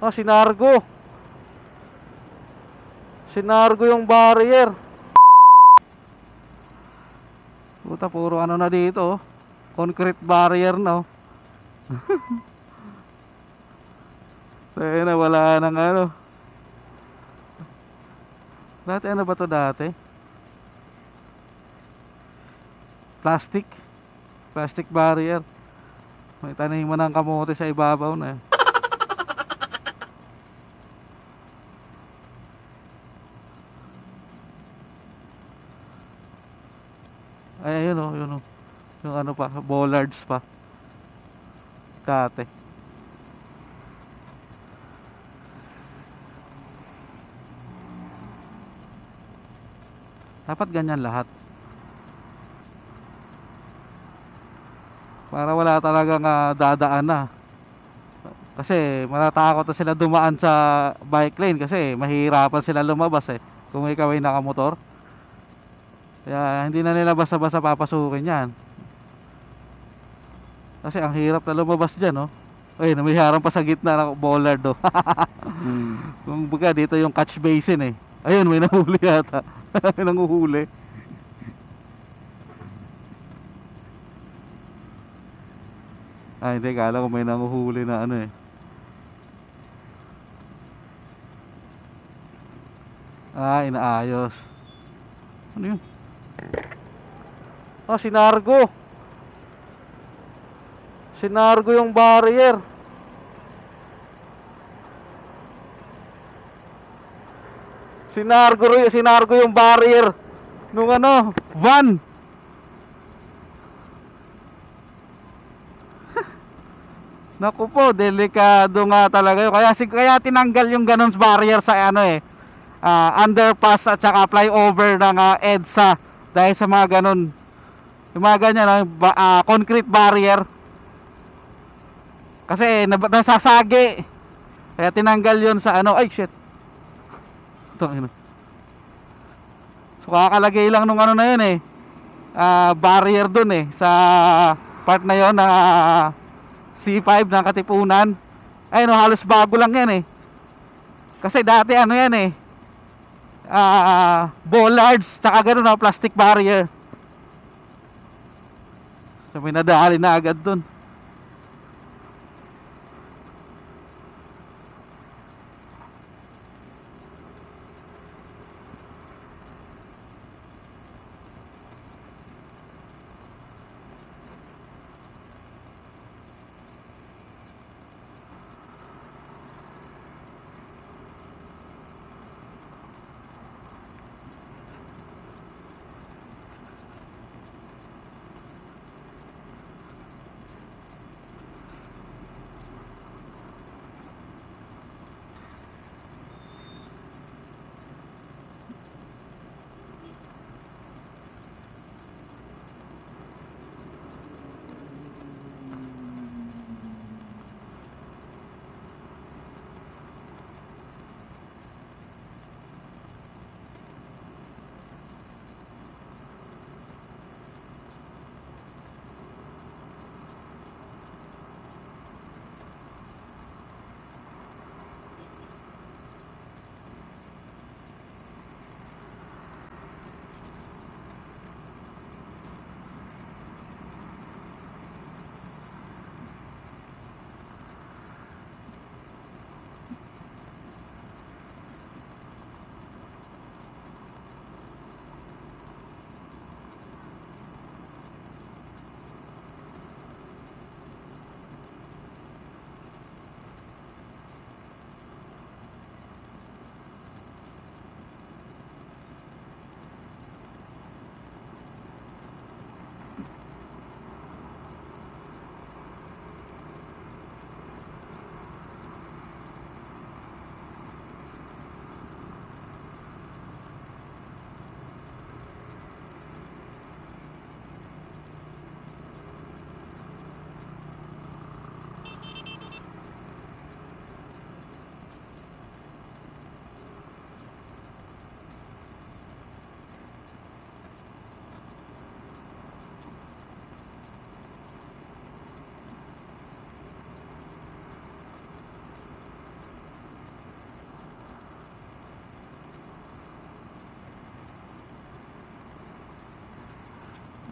Ah, sinargo. Sinargo yung barrier. Puta, puro ano na dito, oh. Concrete barrier na, oh. Kaya na, wala nang ano. Dati ano ba to dati? Plastic. Plastic barrier. May taniman ng kamote sa ibabaw na. Ay, ayun oh, yun oh. Yung ano pa, bollards pa. Kate. Dapat ganyan lahat. Para wala talagang ah, dadaan na. Kasi matatakot na sila dumaan sa bike lane kasi mahihirapan sila lumabas eh. Kung ikaw ay nakamotor. Kaya hindi na nila basta-basta papasukin yan. Kasi ang hirap na lumabas dyan, oh. Ay, may harang pa sa gitna ng bollard, oh. Kung baga, dito yung catch basin, eh. Ayun, may nahuli yata. may nanguhuli. Ay, hindi, kala ko may nanguhuli na ano, eh. Ah, inaayos. Ano yun? Ah, sinargo. Sinargo yung barrier. Sinargo, sinargo yung barrier nung ano, van. Naku po, delikado nga talaga yun. Kaya, kaya tinanggal yung ganun barrier sa ano eh, ah, underpass at saka flyover ng ah, EDSA dahil sa mga ganun yung mga ganyan ah, concrete barrier. Kasi nasasagi. Kaya tinanggal yon sa ano ay shit. Ito ano so kakalagay lang nung ano na yun eh. Ah, barrier dun eh sa part na yon ng ah, C5 ng Katipunan. Ay no halos bago lang yan eh. Kasi dati ano yan eh. Ah bollards tsaka ganun na plastic barrier so may nadali na agad dun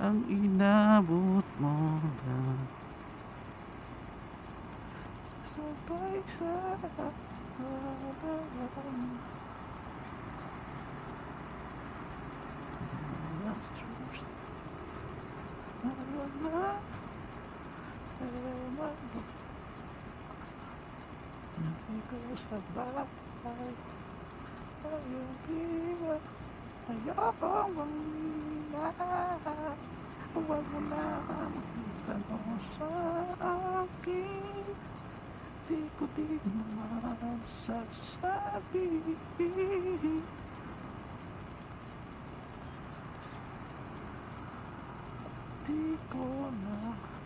ang inabot mo lang Sabay sa harapan Wala Ewan ko Ikaw Huwag mo na Tanong sa akin Di ko di naman sasabi Di ko na